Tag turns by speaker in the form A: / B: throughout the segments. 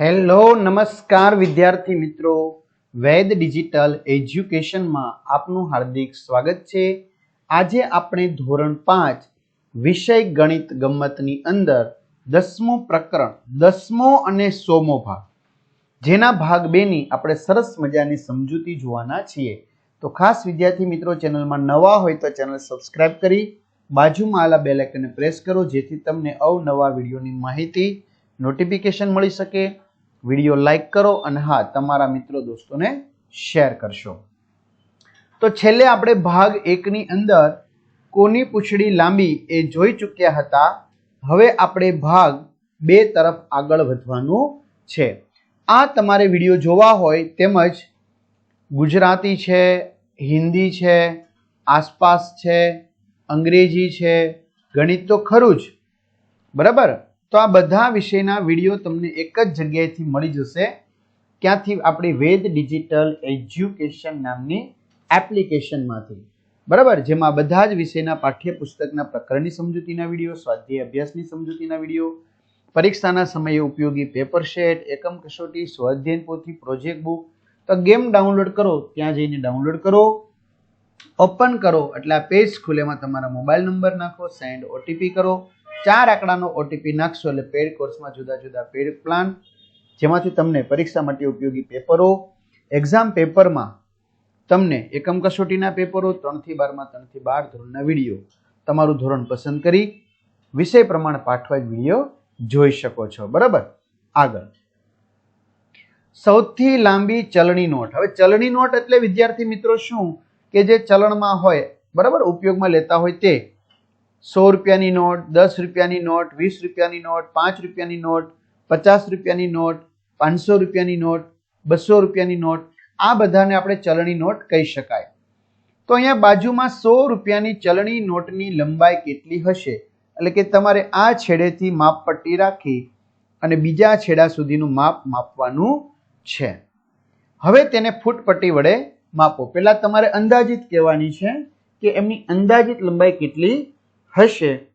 A: Hello, નમસ્કાર વિદ્યાર્થી મિત્રો. વેદ ડિજિટલ એજ્યુકેશનમાં આપનું હાર્દિક સ્વાગત છે. આજે આપણે ધોરણ પાંચ, વિષય ગણિત ગમ્મતની અંદર દસમું પ્રકરણ, દસમો અને સોમો ભાગ. જેના ભાગ બેની આપણે સરસ મજાની સમજૂતી જોવાના છીએ. તો ખાસ વિદ્યાર્થી મિત્રો, ચેનલમાં નવા હોય તો ચેનલ સબસ્ક્રાઇબ કરી, બાજુમાં આલા બેલ આઇકનને પ્રેસ કરો, જેથી તમને અવનવા વિડીયોની માહિતી, નોટિફિકેશન મળી શકે. વીડિયો લાઈક કરો અને હા, તમારા મિત્રો દોસ્તોને શેર કરશો. તો છેલ્લે આપણે ભાગ એકની અંદર કોની પૂંછડી લાંબી એ જોઈ ચૂક્યા હતા. હવે આપણે ભાગ બે તરફ આગળ વધવાનું છે. આ તમારે વીડિયો જોવા હોય તેમજ ગુજરાતી છે, હિન્દી છે, આસપાસ છે, અંગ્રેજી છે, ગણિત તો ખરું જ. બરાબર? તો આ બધા વિષયના વીડિયો તમને એક જ જગ્યાએથી મળી જશે. ક્યાંથી આપણી વેદ ડિજિટલ એજ્યુકેશન નામની એપ્લિકેશનમાંથી. બરાબર? જેમાં બધા જ વિષયના પાઠ્યપુસ્તકના પ્રકરણની સમજૂતીના વીડિયો, સ્વાધ્યાય અભ્યાસની સમજૂતીના વીડિયો, પરીક્ષાના સમયે ઉપયોગી પેપર શેટ એકમ કસોટી, સ્વાધ્યાયન પોથી પ્રોજેક્ટ બુક. તો ગેમ ડાઉનલોડ કરો, ત્યાં જઈને ડાઉનલોડ કરો. ઓપન કરો, એટલે આ પેજ ખુલેમાં તમારા મોબાઈલ નંબર નાખો, સેન્ડ ઓટીપી કરો. ચાર આંકડાનો ઓટીપી નાખશો એટલે પેડ કોર્સમાં જુદા જુદા પેડ પ્લાન જેમાંથી તમને પરીક્ષા માટે ઉપયોગી પેપરો એક્ઝામ પેપરમાં તમને એકમ કસોટીના પેપરો ત્રણથી બારમાં, ત્રણથી બાર ધોરણના વીડિયો તમારું ધોરણ પસંદ કરી વિષય પ્રમાણે પાઠવા વીડિયો જોઈ શકો છો. બરાબર? આગળ. સૌથી લાંબી ચલણી નોટ. હવે ચલણી નોટ એટલે વિદ્યાર્થી મિત્રો શું? કે જે ચલણમાં હોય, બરાબર? ઉપયોગમાં લેતા હોય તે. સો રૂપિયાની નોટ, દસ રૂપિયાની નોટ, વીસ રૂપિયાની નોટ, પાંચ રૂપિયાની નોટ, પચાસ રૂપિયાની નોટ, પાંચસો રૂપિયાની નોટ, બસો રૂપિયાની નોટ, આ બધાને આપણે ચલણી નોટ કહી શકાય. તો અહીંયા બાજુમાં સો રૂપિયાની ચલણી નોટની લંબાઈ કેટલી હશે? એટલે કે તમારે આ છેડેથી માપપટ્ટી રાખી અને બીજા છેડા સુધીનું માપ માપવાનું છે. હવે તેને ફૂટપટ્ટી વડે માપો. પહેલા તમારે અંદાજિત કહેવાની છે કે એમની અંદાજિત લંબાઈ કેટલી હશે.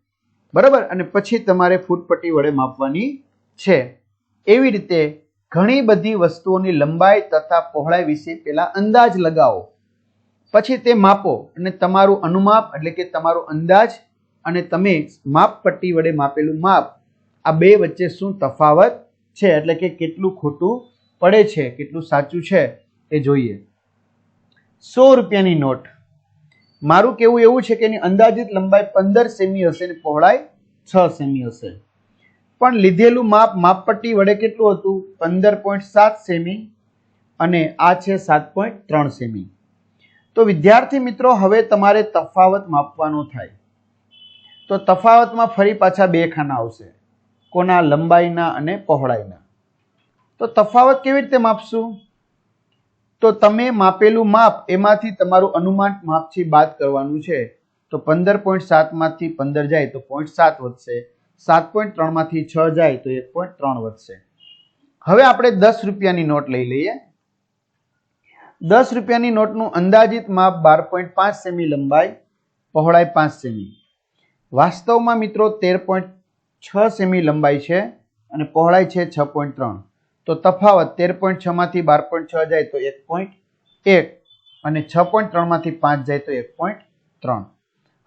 A: બરાબર? અને પછી તમારે ફૂટપટ્ટી વડે માપવાની છે. એવી રીતે ઘણી બધી વસ્તુઓની લંબાઈ તથા પહોળાઈ વિશે પહેલાં અંદાજ લગાવો. પછી તે માપો અને તમારું અનુમાપ એટલે કે તમારો અંદાજ અને તમે માપપટ્ટી વડે માપેલું માપ. આ બે વચ્ચે શું તફાવત છે? એટલે કે કેટલું ખોટું પડે છે? કેટલું સાચું છે? એ જોઈએ. સો રૂપિયાની નોટ. મારું કેવું એવું છે કે એની અંદાજિત લંબાઈ પંદર સેમી હશે અને પહોળાઈ છ સેમી હશે. પણ લીધેલું માપ માપપટ્ટી વડે કેટલું હતું? પંદર પોઈન્ટ સાત સેમી અને આ છે સાત પોઈન્ટ ત્રણ સેમી. તો વિદ્યાર્થી મિત્રો, હવે તમારે તફાવત માપવાનો થાય. તો તફાવતમાં ફરી પાછા બે ખાના આવશે. કોના લંબાઈના અને પહોળાઈના. તો તફાવત કેવી રીતે માપશું? તો તમે માપેલું માપ, એમાંથી તમારું અનુમાન માપથી બાદ કરવાનું છે. તો પંદર પોઈન્ટ સાતમાંથી પંદર જાય તો પોઈન્ટ સાત વધશે. સાત પોઈન્ટ ત્રણમાંથી છ જાય તો એક પોઈન્ટ ત્રણ વધશે. હવે આપણે દસ રૂપિયાની નોટ લઈ લઈએ. દસ રૂપિયાની નોટનું અંદાજિત માપ બાર પોઈન્ટ પાંચ સેમી લંબાઈ, પહોળાઈ પાંચ સેમી. વાસ્તવમાં મિત્રો તેર પોઈન્ટ છ સેમી લંબાઈ છે અને પહોળાઈ છે છ પોઈન્ટ ત્રણ. તો તફાવત તેર પોઈન્ટ છ માંથી બાર પોઈન્ટ છ જાય તો એક પોઈન્ટ એક અને છ પોઈન્ટ ત્રણમાંથી પાંચ જાય તો એક પોઈન્ટ ત્રણ.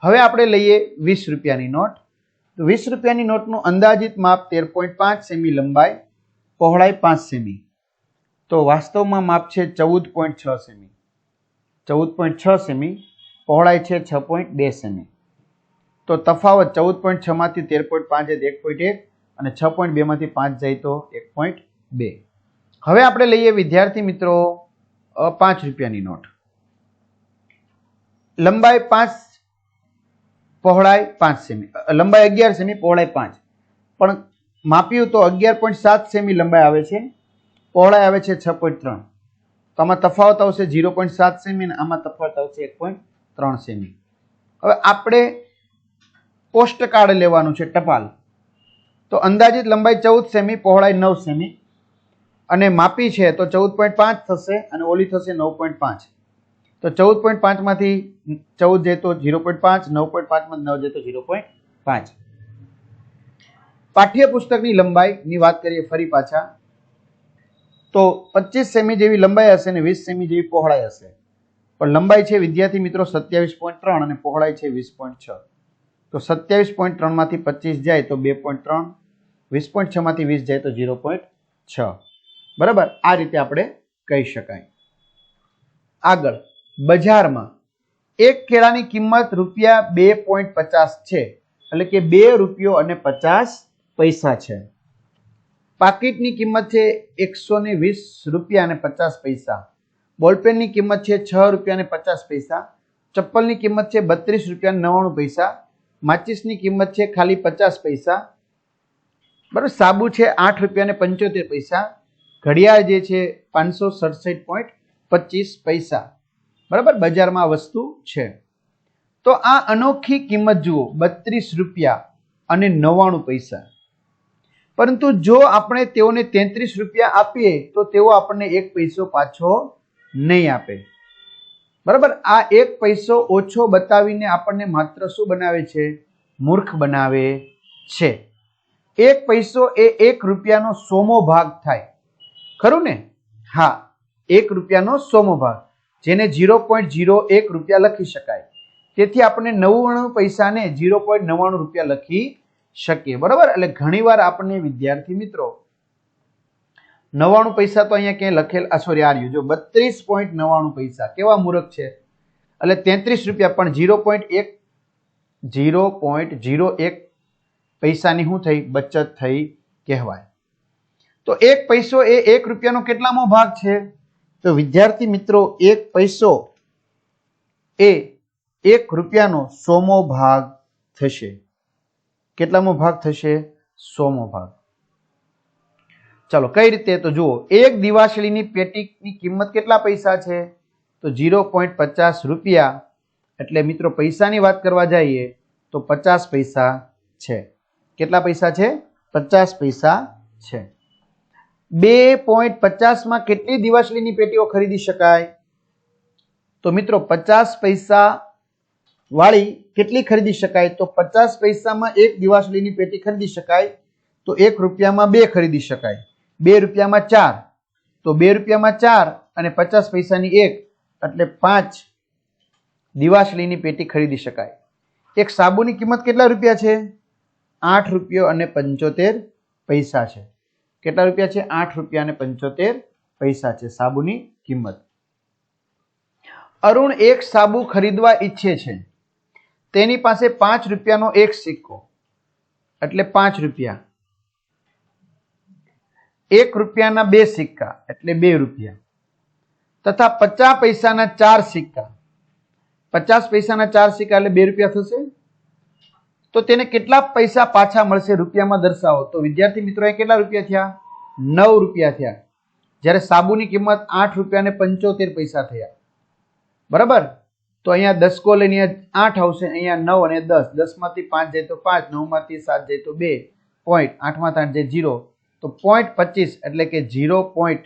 A: હવે આપણે લઈએ વીસ રૂપિયાની નોટ. તો વીસ રૂપિયાની નોટનું અંદાજિત માપ તેર પોઈન્ટ પાંચ સેમી લંબાઈ, પહોળાઈ પાંચ સેમી. તો વાસ્તવમાં માપ છે ચૌદ પોઈન્ટ છ સેમી. ચૌદ પોઈન્ટ છ સેમી, પહોળાઈ છે છ પોઈન્ટ બે સેમી. તો તફાવત ચૌદ પોઈન્ટ છમાંથી તેર પોઈન્ટ પાંચ જાય તો એક પોઈન્ટ એક અને છ પોઈન્ટ બેમાંથી પાંચ જાય તો એક પોઈન્ટ બે. હવે આપણે લઈએ વિદ્યાર્થી મિત્રો પાંચ રૂપિયાની નોટ. લંબાઈ પાંચ, પહોળાઈ પાંચ સેમી લંબાઈ અગિયાર સેમી, પહોળાઈ પાંચ. પણ માપ્યું તો અગિયાર પોઈન્ટ સાત સેમી લંબાઈ આવે છે, પહોળાઈ આવે છે છ પોઈન્ટ ત્રણ. તો આમાં તફાવત આવશે ઝીરો પોઈન્ટ સાત સેમી અને આમાં તફાવત આવશે એક પોઈન્ટ ત્રણ સેમી. હવે આપણે પોસ્ટ કાર્ડ લેવાનું છે ટપાલ. તો અંદાજિત લંબાઈ ચૌદ સેમી, પહોળાઈ નવ સેમી. અને માપી છે તો ચૌદ પોઈન્ટ પાંચ થશે અને ઓલી થશે નવ પોઈન્ટ પાંચ. તો ચૌદ પોઈન્ટ પાંચમાંથી ચૌદ જાય તો ઝીરો પોઈન્ટ પાંચ, નવ પોઈન્ટ પાંચમાં નવ જાય તો ઝીરો પોઈન્ટ પાંચ. પાઠ્યપુસ્તકની લંબાઈની વાત કરીએ ફરી પાછા. તો પચીસ સેમી જેવી લંબાઈ હશે અને વીસ સેમી જેવી પહોળાઈ હશે. પણ લંબાઈ છે વિદ્યાર્થી મિત્રો સત્યાવીસ પોઈન્ટ ત્રણ અને પહોળાઈ છે વીસ પોઈન્ટ છ. તો સત્યાવીસ પોઈન્ટ ત્રણમાંથી પચીસ જાય તો બે પોઈન્ટ ત્રણ, વીસ પોઈન્ટ છમાંથી વીસ જાય તો ઝીરો પોઈન્ટ છ. બરાબર? આ રીતે આપણે કહી શકાય. આગળ, બજારમાં એક કેળાની કિંમત રૂપિયા બે પોઈન્ટ પચાસ છે. એટલે કે બે રૂપિયો અને પચાસ પૈસા છે. પાકીટની કિંમત છે એકસો ને વીસ રૂપિયા અને પચાસ પૈસા. બોલપેનની કિંમત છે છ રૂપિયા અને પચાસ પૈસા. ચપ્પલની કિંમત છે બત્રીસ રૂપિયા નવ્વાણું પૈસા. માચિસની કિંમત છે ખાલી પચાસ પૈસા. બરાબર? સાબુ છે આઠ રૂપિયા અને પંચોતેર પૈસા. ઘડિયાળ જે છે પાંચસો સડસઠ પોઈન્ટ પચીસ પૈસા. બરાબર? બજારમાં વસ્તુ છે. તો આ અનોખી કિંમત જુઓ, બત્રીસ રૂપિયા અને નવ્વાણું પૈસા. પરંતુ જો આપણે તેઓને તેત્રીસ રૂપિયા આપીએ, તો તેઓ આપણને એક પૈસો પાછો નહીં આપે. બરાબર? આ એક પૈસો ઓછો બતાવીને આપણને માત્ર શું બનાવે છે? મૂર્ખ બનાવે છે. એક પૈસો એ એક રૂપિયાનો સોમો ભાગ થાય. ખરું ને? હા, એક રૂપિયાનો સોમો ભાગ, જેને ઝીરો પોઈન્ટ ઝીરો એક રૂપિયા લખી શકાય. તેથી આપણે નવ્વાણું પૈસાને ઝીરો પોઈન્ટ નવ્વાણું રૂપિયા લખી શકીએ, બરાબર? એટલે ઘણીવાર આપણને વિદ્યાર્થી મિત્રો, નવ્વાણું પૈસા તો અહીંયા ક્યાંય લખેલ, આ સોરી આર્યું જો બત્રીસ પોઈન્ટ નવ્વાણું પૈસા, કેવા મૂર્ખ છે? એટલે તેત્રીસ રૂપિયા, પણ ઝીરો પોઈન્ટ એક, ઝીરો પોઈન્ટ ઝીરો એક પૈસાની શું થઈ? બચત થઈ કહેવાય. તો એક પૈસો એ એક રૂપિયાનો કેટલામો ભાગ છે? તો વિદ્યાર્થી મિત્રો, એક પૈસો એ એક રૂપિયાનો સોમો ભાગ થશે. કેટલામો ભાગ થશે? સોમો ભાગ. ચાલો, કઈ રીતે? તો જુઓ, એક દિવાસળીની પેટીની કિંમત કેટલા પૈસા છે? તો ઝીરો પોઈન્ટ પચાસ રૂપિયા. એટલે મિત્રો, પૈસાની વાત કરવા જઈએ, તો પચાસ પૈસા છે. કેટલા પૈસા છે? પચાસ પૈસા છે. બે પોઈન્ટ પચાસમાં કેટલી દિવાસળીની પેટીઓ ખરીદી શકાય? તો મિત્રો, પચાસ પૈસા વાળી કેટલી ખરીદી શકાય? તો પચાસ પૈસામાં એક દિવાસળીની પેટી ખરીદી શકાય. તો એક રૂપિયામાં બે ખરીદી શકાય. બે રૂપિયામાં ચાર. તો બે રૂપિયામાં ચાર અને પચાસ પૈસાની એક, એટલે પાંચ દિવાસળીની પેટી ખરીદી શકાય. એક સાબુની કિંમત કેટલા રૂપિયા છે? આઠ રૂપિયો અને પંચોતેર પૈસા છે. કેટલા રૂપિયા છે? આઠ રૂપિયા ને પંચોતેર. પૈસા છે. સાબુની કિંમત. અરુણ એક સાબુ ખરીદવા ઈચ્છે છે. તેની પાસે પાંચ રૂપિયાનો એક સિક્કો. એટલે પાંચ રૂપિયા. એક રૂપિયાના બે સિક્કા, એટલે બે રૂપિયા. તથા પચાસ પૈસાના ચાર સિક્કા. પચાસ પૈસાના ચાર સિક્કા એટલે બે રૂપિયા થશે? તો તેને કેટલા પૈસા પાછા મળશે રૂપિયામાં દર્શાવો? તો વિદ્યાર્થી મિત્રો કેટલા રૂપિયા થયા? નવ રૂપિયા થયા. જ્યારે સાબુની કિંમત આઠ રૂપિયા પંચોતેર પૈસા થયા. બરાબર? તો અહીંયા દસકો એની આઠ આવશે, અહીંયા નવ અને દસ. દસમાંથી પાંચ જાય તો પાંચ, નવમાંથી સાત જાય તો બે. પોઈન્ટ આઠમાંથી આઠ જાય જીરો તો પોઈન્ટ પચીસ, એટલે કે જીરો પોઈન્ટ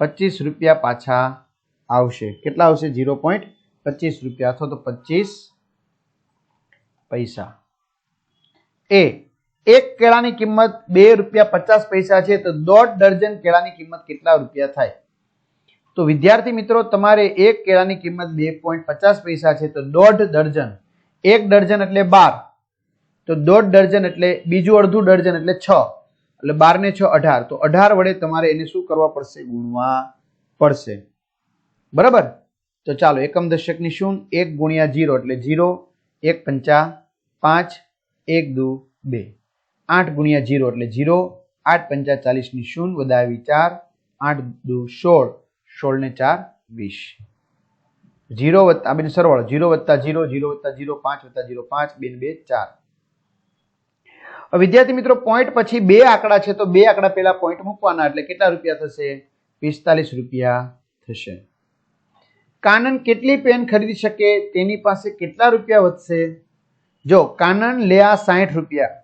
A: પચીસ રૂપિયા પાછા આવશે. કેટલા આવશે? જીરો પોઈન્ટ પચીસ રૂપિયા. અથવા તો પચીસ પૈસા. એ, એક કેળાની કિંમત બે રૂપિયા પચાસ પૈસા છે, તો દોઢ ડર્જન કેળાની કિંમત કેટલા રૂપિયા થાય? તો વિદ્યાર્થી મિત્રો, તમારે એક કેળાની કિંમત બે પોઈન્ટ પચાસ પૈસા છે, તો દોઢ ડર્જન. એક ડર્જન એટલે બાર. તો દોઢ ડર્જન એટલે બીજું અડધું ડર્જન એટલે છ. એટલે બાર ને છ, અઢાર. તો અઢાર વડે તમારે એને શું કરવા પડશે? ગુણવા પડશે. બરાબર? તો ચાલો, એકમ દશકની શું? એક ગુણ્યા જીરો એટલે જીરો, એક પંચા પાંચ, એક દુ, બે. આઠ ગુણ્યા જીરો એટલે જીરો, આઠ પંચા ચાલીસની શૂન્ય વધાવી ચાર, આઠ દુ સોળ સોળ ને ચાર વીસ. જીરો વત્તા, આ બેન સરવાળો, જીરો વત્તા જીરો જીરો વત્તા જીરો, પાંચ વત્તા જીરો, પાંચ બે બે, ચાર. વિદ્યાર્થી મિત્રો પોઈન્ટ પછી બે આંકડા છે, તો બે આંકડા પહેલા પોઈન્ટ મૂકવાના, એટલે કેટલા રૂપિયા થશે? પિસ્તાલીસ રૂપિયા થશે. કાનન કેટલી પેન ખરીદી શકે? તેની પાસે કેટલા રૂપિયા વધશે? જો કાનન લે આ સાઠ રૂપિયા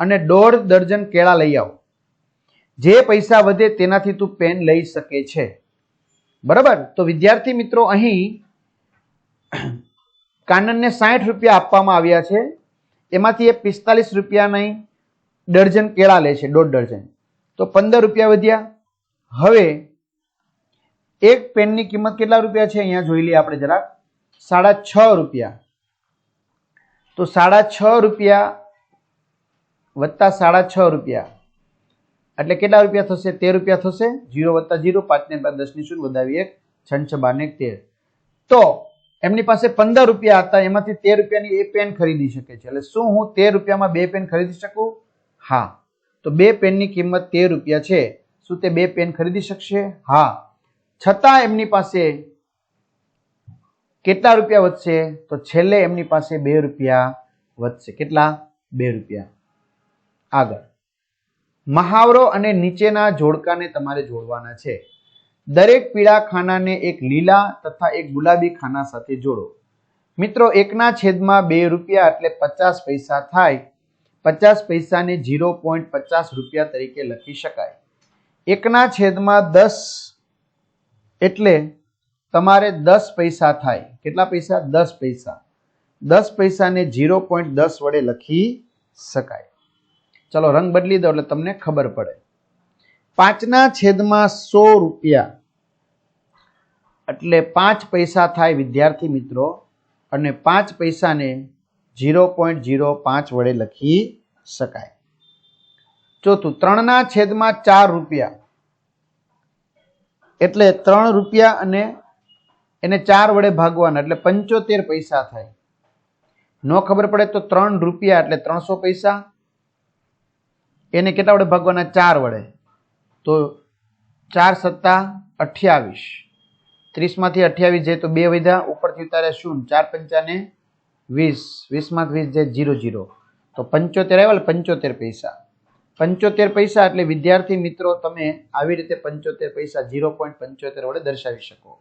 A: અને દોઢ દર્જન કેળા લઈ આવો. જે પૈસા વધે તેનાથી તું પેન લઈ શકે છે. બરાબર? તો વિદ્યાર્થી મિત્રો અહીં કાનનને સાઠ રૂપિયા આપવામાં આવ્યા છે. એમાંથી એ પિસ્તાલીસ રૂપિયાની ડર્જન કેળા લે છે, દોઢ દર્જન. તો પંદર રૂપિયા વધ્યા. હવે એક પેનની કિંમત કેટલા રૂપિયા છે? અહીંયા જોઈ લઈએ આપણે જરાક. સાડા છ રૂપિયા. તો સાડા છ રૂપિયા વત્તા સાડા છ રૂપિયા. એટલે કેટલા રૂપિયા થશે? તેર રૂપિયા થશે. જીરો વત્તા જીરો પાંચ ને પાંચ દસની શૂન્ય, વધાવી એક, છ છ બાર ને એક તેર. તો એમની પાસે પંદર રૂપિયા હતા, એમાંથી તેર રૂપિયાની એ પેન ખરીદી શકે છે. એટલે શું હું તેર રૂપિયામાં બે પેન ખરીદી શકું? હા. તો બે પેનની કિંમત તેર રૂપિયા છે. શું તે બે પેન ખરીદી શકશે? હા. છતાં એમની પાસે કેટલા રૂપિયા વધશે? તો છેલ્લે એમની પાસે બે રૂપિયા વધશે. કેટલા? બે રૂપિયા. આગળ. મહાવરો અને નીચેના જોડકાને તમારે જોડવાના છે. દરેક પીળા ખાનાને એક લીલા તથા એક ગુલાબી ખાના સાથે જોડો. મિત્રો, એકના છેદમાં બે રૂપિયા એટલે પચાસ પૈસા થાય. પચાસ પૈસાને ઝીરો પોઈન્ટ પચાસ રૂપિયા તરીકે લખી શકાય. એકના છેદમાં દસ એટલે તમારે દસ પૈસા થાય. કેટલા પૈસા? દસ પૈસા. દસ પૈસાને ઝીરો પોઈન્ટ દસ વડે લખી શકાય. ચલો, રંગ બદલી દો એટલે તમને ખબર પડે. પાંચના છેદમાં સો રૂપિયા. એટલે પાંચ પૈસા થાય વિદ્યાર્થી મિત્રો. અને પાંચ પૈસાને ઝીરો પોઈન્ટ ઝીરો પાંચ વડે લખી શકાય. ચોથું, ત્રણના છેદમાં ચાર રૂપિયા. એટલે ત્રણ રૂપિયા અને એને ચાર વડે ભાગવાના, એટલે પંચોતેર પૈસા થાય. ન ખબર પડે તો ત્રણ રૂપિયા, એટલે ત્રણસો પૈસા. એને કેટલા વડે ભાગવાના? ચાર વડે. તો ચાર સત્તા અઠ્યાવીસ. ત્રીસમાંથી અઠ્યાવીસ જાય તો બે વધ્યા, ઉપરથી ઉતારે શૂન્ય ચાર પંચાને વીસ. વીસમાંથી વીસ જાય જીરો જીરો. તો પંચોતેર આવ્યા પંચોતેર પૈસા. પંચોતેર પૈસા, એટલે વિદ્યાર્થી મિત્રો, તમે આવી રીતે પંચોતેર પૈસા ઝીરો પોઈન્ટ પંચોતેર વડે દર્શાવી શકો.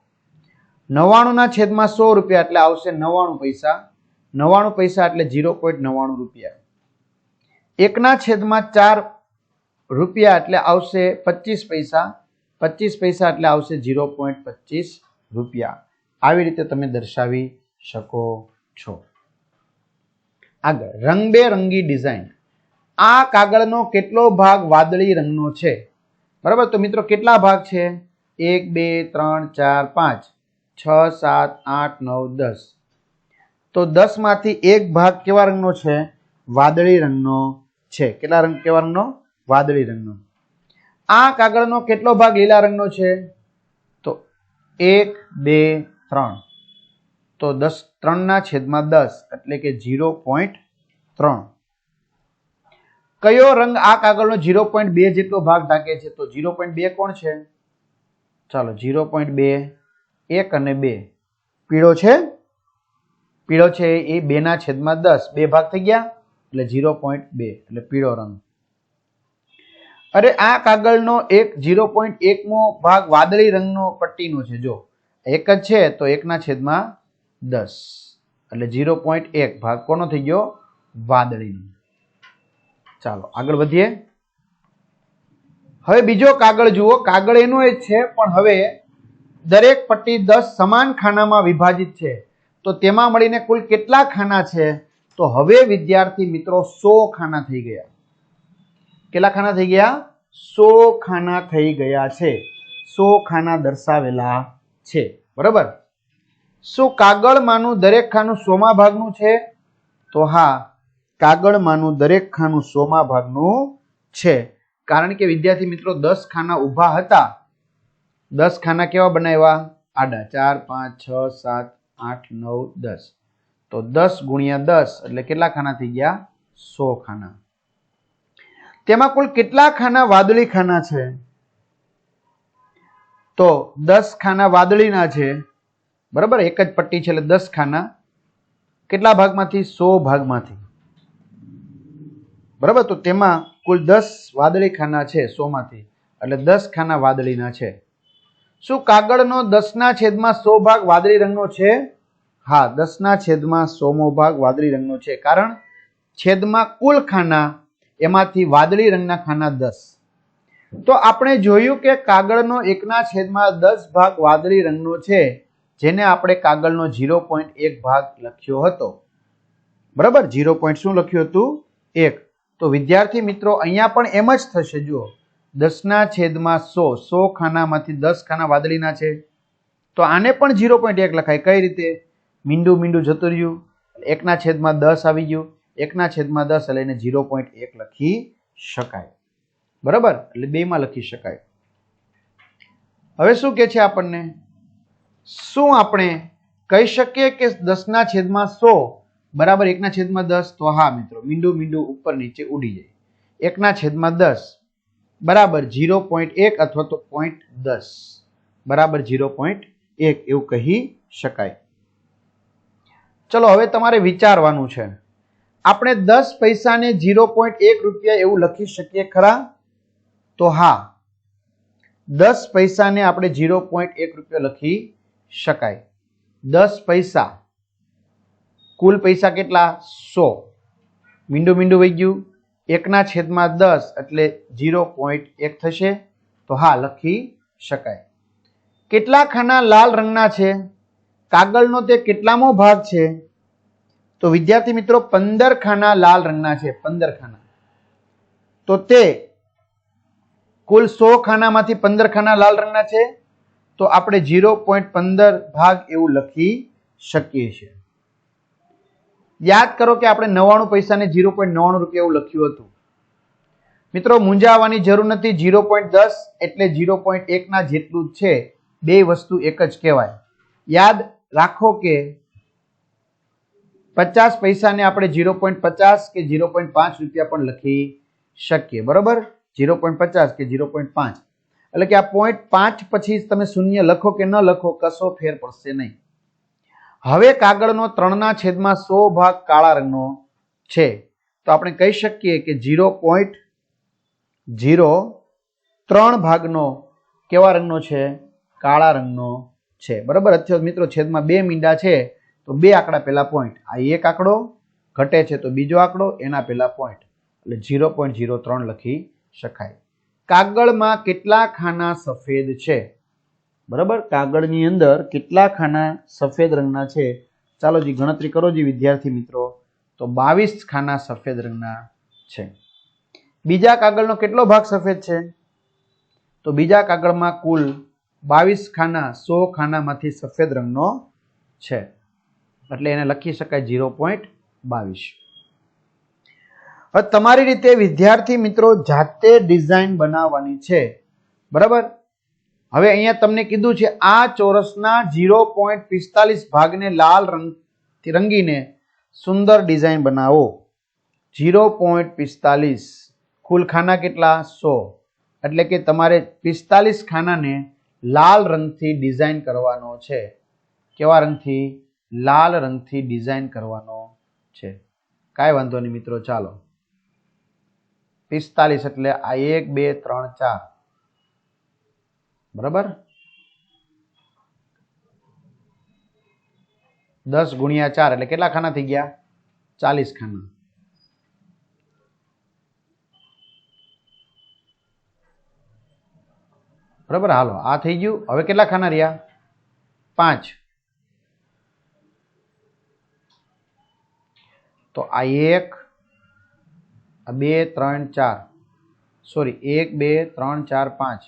A: નવ્વાણુંના છેદમાં સો રૂપિયા એટલે આવશે નવ્વાણું પૈસા. નવ્વાણું પૈસા એટલે ઝીરો પોઈન્ટ નવ્વાણું રૂપિયા. એકના છેદમાં ચાર રૂપિયા એટલે આવશે પચીસ પૈસા. પચીસ પૈસા એટલે આવશે ઝીરો પોઈન્ટ પચીસ રૂપિયા. આવી રીતે તમે દર્શાવી શકો છો. આગળ, રંગબેરંગી ડિઝાઇન. આ કાગળનો કેટલો ભાગ વાદળી રંગનો છે? બરાબર? તો મિત્રો, કેટલા ભાગ છે? એક, બે, ત્રણ, ચાર, પાંચ. છ, સાત, આઠ, નવ, દસ. તો દસમાંથી એક ભાગ કેવા રંગનો છે? વાદળી રંગનો છે. કેટલા રંગ કેવા રંગનો? વાદળી રંગનો. આ કાગળનો કેટલો ભાગ લીલા રંગનો છે? તો એક, બે, ત્રણ. તો દસ ત્રણના છેદમાં દસ, એટલે કે ઝીરો પોઈન્ટ ત્રણ. કયો રંગ આ કાગળનો ઝીરો પોઈન્ટ બે જેટલો ભાગ ઢાંકે છે? તો ઝીરો પોઈન્ટ બે કોણ છે? ચાલો, ઝીરો પોઈન્ટ બે એક અને બે. પીળો છે? પીળો છે એ બેના છેદમાં દસ. બે ભાગ થઈ ગયા? એટલે ઝીરો પોઈન્ટ બે. એટલે પીળો રંગ. અરે આ કાગળનો એક ઝીરો પોઈન્ટ એકમો ભાગ વાદળી રંગનો પટ્ટીનો છે. જો, એક જ છે તો એકના છેદમાં દસ. એટલે ઝીરો પોઈન્ટ એક ભાગ કોનો થઈ ગયો? વાદળીનો. ચાલો, આગળ વધીએ. હવે બીજો કાગળ જુઓ. કાગળ એનો જ છે, પણ હવે દરેક પટ્ટી દસ સમાન ખાનામાં વિભાજિત છે. તો તેમાં મળીને કુલ કેટલા ખાના છે? તો હવે વિદ્યાર્થી મિત્રો સો ખાના થઈ ગયા. કેટલા ખાના થઈ ગયા? સો ખાના થઈ ગયા છે. સો ખાના દર્શાવેલા છે. બરાબર? શું કાગળમાંનું દરેક ખાનું સોમા ભાગનું છે? તો હા, કાગળમાંનું દરેક ખાનું સોમા ભાગનું છે. કારણ કે વિદ્યાર્થી મિત્રો દસ ખાના ઊભા હતા. દસ ખાના કેવા બનાવ્યા? આડા, ચાર, પાંચ, છ, સાત, આઠ, નવ, દસ. તો દસ ગુણ્યા દસ એટલે કેટલા ખાના થઈ ગયા? સો ખાના. તેમાં કુલ કેટલા ખાના વાદળી ખાના છે? તો દસ ખાના વાદળીના છે. બરાબર? એક જ પટ્ટી છે એટલે દસ ખાના. કેટલા ભાગમાંથી? સો ભાગમાંથી. બરાબર? તો તેમાં કુલ દસ વાદળી ખાના છે સોમાંથી. એટલે દસ ખાના વાદળીના છે. શું કાગળનો દસના છેદમાં સો ભાગ વાદળી રંગનો છે? હા, દસના છેદમાં સોમો ભાગ વાદળી રંગનો છે. કારણ છેદમાં કુલ ખાના, એમાંથી વાદળી રંગના ખાના દસ. તો આપણે જોયું કે કાગળનો એકના છેદમાં દસ ભાગ વાદળી રંગનો છે, જેને આપણે કાગળનો ઝીરો પોઈન્ટ એક ભાગ લખ્યો હતો. બરાબર? ઝીરો પોઈન્ટ શું લખ્યું હતું? એક. તો વિદ્યાર્થી મિત્રો, અહીંયા પણ એમ જ થશે, જુઓ. દસના છેદમાં સો. સો ખાનામાંથી દસ ખાના વાદળીના છે. તો આને પણ ઝીરો પોઈન્ટ એક લખાય. કઈ રીતે? મીંડું મીંડું જતું રહ્યું. એકના છેદમાં દસ આવી ગયું. એકના છેદમાં દસ એટલે એને ઝીરો પોઈન્ટ એક લખી શકાય. બરાબર? એટલે બેમાં લખી શકાય. હવે શું કે છે આપણને? શું આપણે કહી શકીએ કે દસના છેદમાં સો બરાબર એકના છેદમાં દસ? તો હા મિત્રો, મીંડું મીંડું ઉપર નીચે ઉડી જાય. એકના છેદમાં દસ. બરાબર ઝીરો પોઈન્ટ એક અથવા તો પોઈન્ટ દસ. બરાબર ઝીરો પોઈન્ટ એક, એવું કહી શકાય. ચલો, હવે તમારે વિચારવાનું છે. આપણે દસ પૈસાને ઝીરો પોઈન્ટ એક રૂપિયા એવું લખી શકીએ ખરા? તો હા. દસ પૈસાને આપણે ઝીરો પોઈન્ટ એક રૂપિયા લખી શકાય. દસ પૈસા. કુલ પૈસા કેટલા? સો. મીંડું મીંડું વહી ગયું? એકના છેદમાં દસ એટલે ઝીરો પોઈન્ટ એક થશે, તો હા, લખી શકાય. કેટલા ખાના લાલ રંગના છે, કાગળનો તે કેટલામો ભાગ છે? તો વિદ્યાર્થી મિત્રો, પંદર ખાના લાલ રંગના છે, પંદર ખાના. તો તે કુલ સો ખાનામાંથી પંદર ખાના લાલ રંગના છે, તો આપણે ઝીરો પોઈન્ટ પંદર ભાગ એવું લખી શકીએ છીએ. યાદ કરો કે આપણે નવ્વાણું પૈસાને ઝીરો પોઈન્ટ નવ્વાણું રૂપિયા એવું લખ્યું હતું. મિત્રો, મૂંઝાવાની જરૂર નથી. ઝીરો પોઈન્ટ દસ એટલે ઝીરો પોઈન્ટ એકના જેટલું જ છે. બે વસ્તુ એક જ કહેવાય. યાદ રાખો કે પચાસ પૈસાને આપણે ઝીરો પોઈન્ટ પચાસ કે ઝીરો પોઈન્ટ પાંચ રૂપિયા પણ લખી શકીએ. બરોબર? ઝીરો પોઈન્ટ પચાસ કે ઝીરો પોઈન્ટ પાંચ. એટલે કે આ પોઈન્ટ પાંચ પછી તમે શૂન્ય લખો કે ન લખો કશો ફેર પડશે નહીં. હવે કાગળનો ત્રણના છેદમાં સો ભાગ કાળા રંગનો છે. તો આપણે કહી શકીએ કે ઝીરો પોઈન્ટ ઝીરો ત્રણ ભાગનો કેવા રંગનો છે? કાળા રંગનો છે. બરાબર? અથવા મિત્રો છેદમાં બે મીંડા છે, તો બે આંકડા પહેલા પોઈન્ટ. આ એક આંકડો ઘટે છે, તો બીજો આંકડો એના પહેલા પોઈન્ટ. એટલે ઝીરો પોઈન્ટ ઝીરો ત્રણ લખી શકાય. કાગળમાં કેટલા ખાના સફેદ છે? બરાબર? કાગળની અંદર કેટલા ખાના સફેદ રંગના છે? ચાલો જી, ગણતરી કરો જી વિદ્યાર્થી મિત્રો. તો બાવીસ ખાના સફેદ રંગના છે. બીજા કાગળનો કેટલો ભાગ સફેદ છે? તો બીજા કાગળમાં કુલ બાવીસ ખાના સો ખાનામાંથી સફેદ રંગનો છે. એટલે એને લખી શકાય ઝીરો પોઈન્ટ બાવીસ. તમારી રીતે વિદ્યાર્થી મિત્રો જાતે ડિઝાઇન બનાવવાની છે. બરાબર? હવે અહીંયા તમને કીધું છે, આ ચોરસના ઝીરો પોઈન્ટ પિસ્તાલીસ ભાગને લાલ રંગ રંગીને સુંદર ડિઝાઇન બનાવો. ઝીરો પોઈન્ટ પિસ્તાલીસ. કુલ ખાના કેટલા? સો. એટલે કે તમારે પિસ્તાલીસ ખાનાને લાલ રંગથી ડિઝાઇન કરવાનો છે. કેવા રંગથી? લાલ રંગથી ડિઝાઇન કરવાનો છે. કાંઈ વાંધો નહીં મિત્રો, ચાલો. પિસ્તાલીસ એટલે આ એક, બે, ત્રણ, ચાર. બરાબર? દસ ગુણ્યા ચાર, એટલે કેટલા ખાના થઈ ગયા? ચાલીસ ખાના. બરાબર? હાલો, આ થઈ ગયું. હવે કેટલા ખાના રહ્યા? પાંચ. તો આ એક બે, ત્રણ, ચાર. સોરી એક, બે, ત્રણ, ચાર, પાંચ.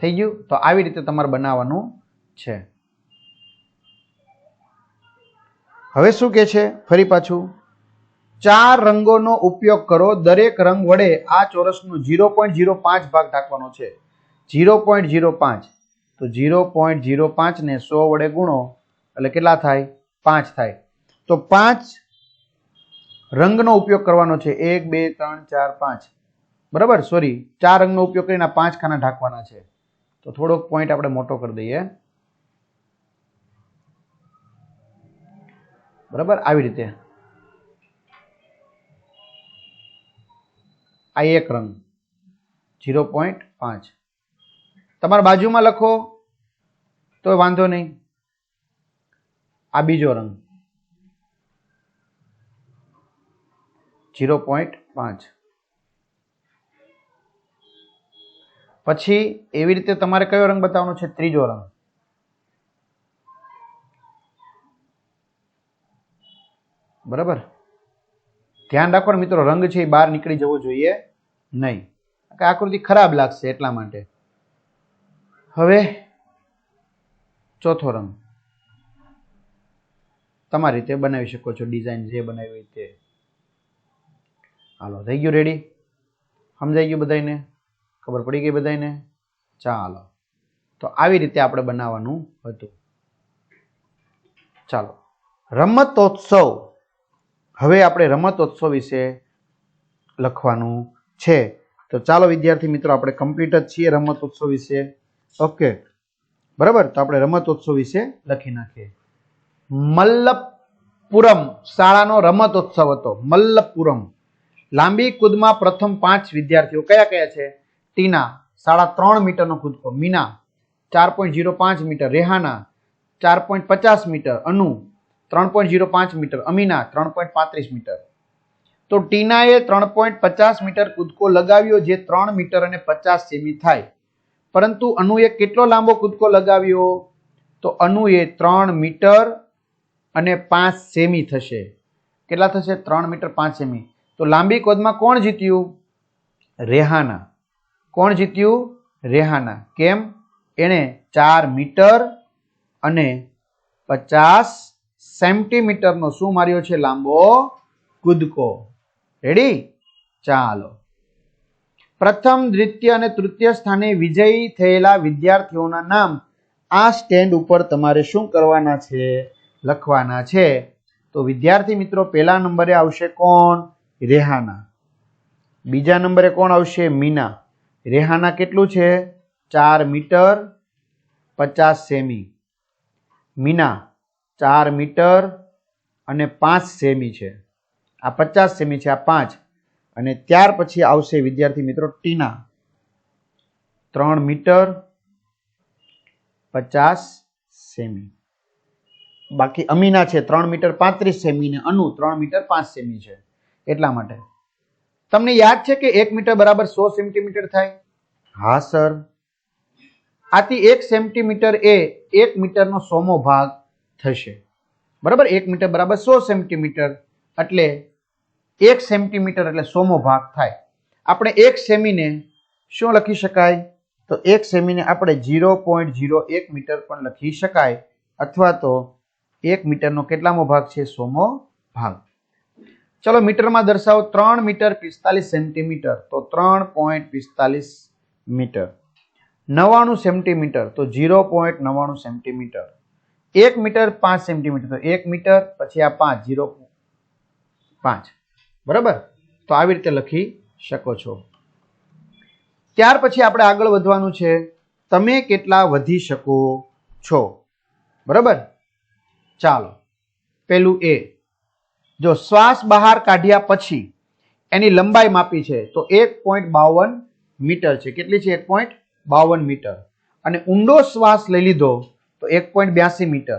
A: થઈ ગયું, તો આવી રીતે તમારે બનાવવાનું છે. હવે શું કે છે? ફરી પાછું. ચાર રંગોનો ઉપયોગ કરો, દરેક રંગ વડે આ ચોરસનો ઝીરો પોઈન્ટ ઝીરો પાંચ ભાગ ઢાંકવાનો છે. ઝીરો પોઈન્ટ ઝીરો પાંચ. તો ઝીરો પોઈન્ટ ઝીરો પાંચને સો વડે ગુણો, એટલે કેટલા થાય? પાંચ થાય. તો પાંચ રંગનો ઉપયોગ કરવાનો છે. એક, બે, ત્રણ, ચાર, પાંચ. બરાબર? સોરી ચાર રંગનો ઉપયોગ કરીને પાંચ ખાના ઢાંકવાના છે. તો થોડોક પોઈન્ટ આપણે મોટો કરી દઈએ. બરાબર? આવી રીતે. આ એક રંગ. ઝીરો પોઈન્ટ પાંચ. તમારા બાજુમાં લખો, તો વાંધો નહીં. આ બીજો રંગ. ઝીરો પોઈન્ટ પાંચ. પછી એવી રીતે તમારે કયો રંગ બતાવવાનો છે? ત્રીજો રંગ. બરાબર? ધ્યાન રાખવાનું મિત્રો, રંગ છે એ બહાર નીકળી જવો જોઈએ નહીં. આકૃતિ ખરાબ લાગશે એટલા માટે. હવે ચોથો રંગ. તમારી રીતે બનાવી શકો છો, ડિઝાઇન જે બનાવી હોય તે. હાલો, થઈ ગયું રેડી સમજાઈ ગયું બધાને ખબર પડી ગઈ બધાને ચાલો. તો આવી રીતે આપણે બનાવવાનું હતું. ચાલો. રમતોત્સવ. હવે આપણે રમતોત્સવ વિશે લખવાનું છે. તો ચાલો વિદ્યાર્થી મિત્રો, આપણે કમ્પ્લીટ જ છીએ રમતોત્સવ વિશે. ઓકે. બરાબર? તો આપણે રમતોત્સવ વિશે લખી નાખીએ. મલ્લપુરમ શાળાનો રમતોત્સવ હતો. મલ્લપુરમ. લાંબી કૂદમાં પ્રથમ પાંચ વિદ્યાર્થીઓ કયા કયા છે? ટીના સાડા ત્રણ મીટરનો કૂદકો. મીના ચાર પોઈન્ટ ઝીરો પાંચ મીટર. રેહાના ચાર પોઈન્ટ પચાસ મીટર. અનુ ત્રણ પોઈન્ટ ઝીરો પાંચ મીટર. અમીના ત્રણ પોઈન્ટ પાંત્રીસ મીટર. તો ટીનાએ ત્રણ પોઈન્ટ પચાસ મીટર કૂદકો લગાવ્યો, જે ત્રણ મીટર અને પચાસ સેમી થાય. પરંતુ અનુએ કેટલો લાંબો કૂદકો લગાવ્યો? તો અનુએ ત્રણ મીટર અને પાંચ સેમી થશે. કેટલા થશે? ત્રણ મીટર પાંચ સેમી. તો લાંબી કોદમાં કોણ જીત્યું? રેહાના. કોણ જીત્યું? રેહાના. કેમ? એણે ચાર મીટર અને પચાસ સેન્ટીમીટરનો શું માર્યો છે? લાંબો કૂદકો. રેડી? ચાલો. પ્રથમ, દ્વિતીય અને તૃતીય સ્થાને વિજયી થયેલા વિદ્યાર્થીઓના નામ આ સ્ટેન્ડ ઉપર તમારે શું કરવાના છે? લખવાના છે. તો વિદ્યાર્થી મિત્રો, પહેલા નંબરે આવશે કોણ? રેહાના. બીજા નંબરે કોણ આવશે? મીના. રેહાના કેટલું છે? ચાર મીટર પચાસ સેમી. મીના, ચાર મીટર અને પાંચ સેમી છે. આ પચાસ સેમી છે, આ પાંચ. અને ત્યાર પછી આવશે, વિદ્યાર્થી મિત્રો, ટીના. ત્રણ મીટર પચાસ સેમી. બાકી અમીના છે, ત્રણ મીટર પાંત્રીસ સેમી ને અનુ ત્રણ મીટર પાંચ સેમી છે. એટલા માટે. તમને યાદ છે કે એક મીટર બરાબર સો સેન્ટીમીટર થાય? હા સર. આથી એક સેન્ટીમીટર એ એક મીટરનો સોમો ભાગ થશે. બરાબર? એક મીટર બરાબર સો સેન્ટીમીટર. એટલે એક સેન્ટીમીટર એટલે સોમો ભાગ થાય. આપણે એક સેમીને શું લખી શકાય? તો એક સેમીને આપણે ઝીરો પોઈન્ટ ઝીરો એક મીટર પણ લખી શકાય. અથવા તો એક મીટરનો કેટલામો ભાગ છે? સોમો ભાગ. ચલો મીટરમાં દર્શાવો ત્રણ મીટર પિસ્તાલીસ સેન્ટીમીટર. તો ત્રણ પોઈન્ટ પિસ્તાલીસ મીટર. નવ્વાણું સેન્ટીમીટર. તો ઝીરો પોઈન્ટ નવ્વાણું સેન્ટીમીટર. એક મીટર પાંચ સેન્ટીમીટર. તો એક મીટર, પછી આ પાંચ, ઝીરો પાંચ. બરાબર? તો આવી રીતે લખી શકો છો. ત્યાર પછી આપણે આગળ વધવાનું છે. તમે કેટલા વધી શકો છો? બરાબર? ચાલો. પેલું એ. જો શ્વાસ બહાર કાઢ્યા પછી એની લંબાઈ માપી છે, તો એક પોઈન્ટ બાવન મીટર છે. કેટલી છે? એક પોઈન્ટ બાવન મીટર. અને ઊંડો શ્વાસ લઈ લીધો, તો એક પોઈન્ટ બ્યાસી મીટર.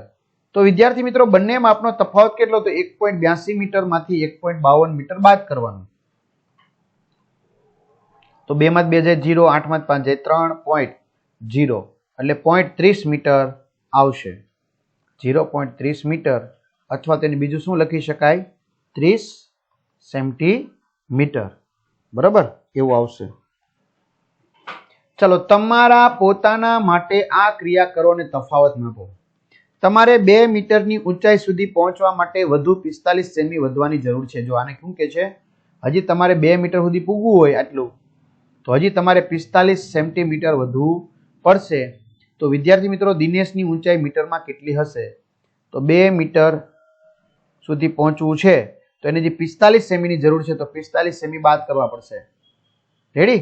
A: તો વિદ્યાર્થી મિત્રો, બંને માપનો તફાવત કેટલો? તો એક પોઈન્ટ બ્યાસી મીટરમાંથી એક પોઈન્ટ બાવન મીટર બાદ કરવાનું. તો બે માં બે જાય જીરો આઠમાં પાંચ જાય ત્રણ પોઈન્ટ જીરો. એટલે પોઈન્ટ ત્રીસ મીટર આવશે. જીરો પોઈન્ટ ત્રીસ મીટર. અથવા તેને બીજું શું લખી શકાય? ત્રીસ સેન્ટીમીટર. બરાબર? એવું આવશે. ચલો, તમારા પોતાના માટે આ ક્રિયા કરો અને તફાવત માપો. તમારે બે મીટરની ઊંચાઈ સુધી પહોંચવા માટે વધુ પિસ્તાલીસ સેમી વધવાની જરૂર છે. જો આને શું કે છે? હજી તમારે બે મીટર સુધી પૂગવું હોય આટલું, તો હજી તમારે પિસ્તાલીસ સેન્ટીમીટર વધવું પડશે. તો વિદ્યાર્થી મિત્રો, દિનેશની ઊંચાઈ મીટરમાં કેટલી હશે? તો બે મીટર સુધી પહોંચવું છે, તો એને જે પિસ્તાલીસ સેમીની જરૂર છે, તો પિસ્તાલીસ સેમી બાદ કરવા પડશે. રેડી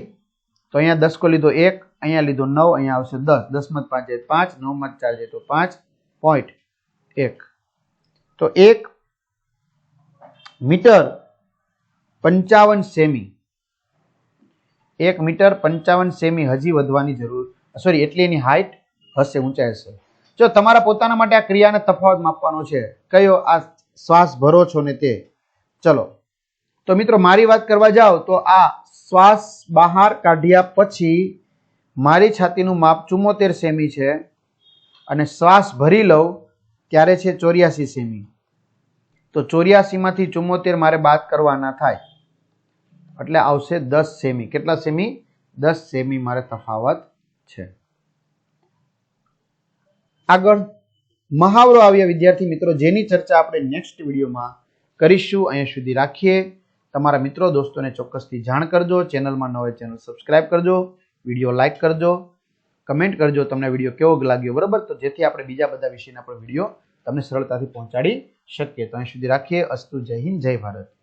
A: તો અહીંયા દસ કો લીધો એક, અહીંયા લીધો નવ, અહીંયા આવશે દસ. દસમાં પાંચ જાય પાંચ નવમાં ચાર જાય તો પાંચ પોઈન્ટ એક. તો એક મીટર પંચાવન સેમી. એક મીટર પંચાવન સેમી હજી વધવાની જરૂર સોરી એટલી એની હાઈટ હશે, ઊંચાઈ હશે. જો તમારા પોતાના માટે આ ક્રિયાને તફાવત માપવાનો છે, કયો આ શ્વાસ ભરો છો ને તે. ચલો. તો મિત્રો, મારી વાત કરવા જાઓ તો આ શ્વાસ બહાર કાઢ્યા પછી મારી છાતીનું માપ ચુમ્મોતેર સેમી છે અને શ્વાસ ભરી લઉં ત્યારે છે ચોર્યાસી સેમી. તો ચોર્યાસીમાંથી ચુમ્મોતેર મારે બાદ કરવાના થાય. એટલે આવશે દસ સેમી. કેટલા સેમી? દસ સેમી મારે તફાવત છે. આગળ મહાવરો આવ્યા વિદ્યાર્થી મિત્રો, જેની ચર્ચા આપણે નેક્સ્ટ વિડીયોમાં કરીશું. અહીંયા સુધી રાખીએ. તમારા મિત્રો, દોસ્તોને ચોક્કસથી જાણ કરજો. ચેનલમાં ન ચેનલ સબસ્ક્રાઇબ કરજો. વીડિયો લાઇક કરજો. કમેન્ટ કરજો તમને વીડિયો કેવો લાગ્યો, બરાબર? તો જેથી આપણે બીજા બધા વિષયના પણ વીડિયો તમને સરળતાથી પહોંચાડી શકીએ. તો અહીં સુધી રાખીએ. અસ્તુ જય હિન્દ, જય ભારત.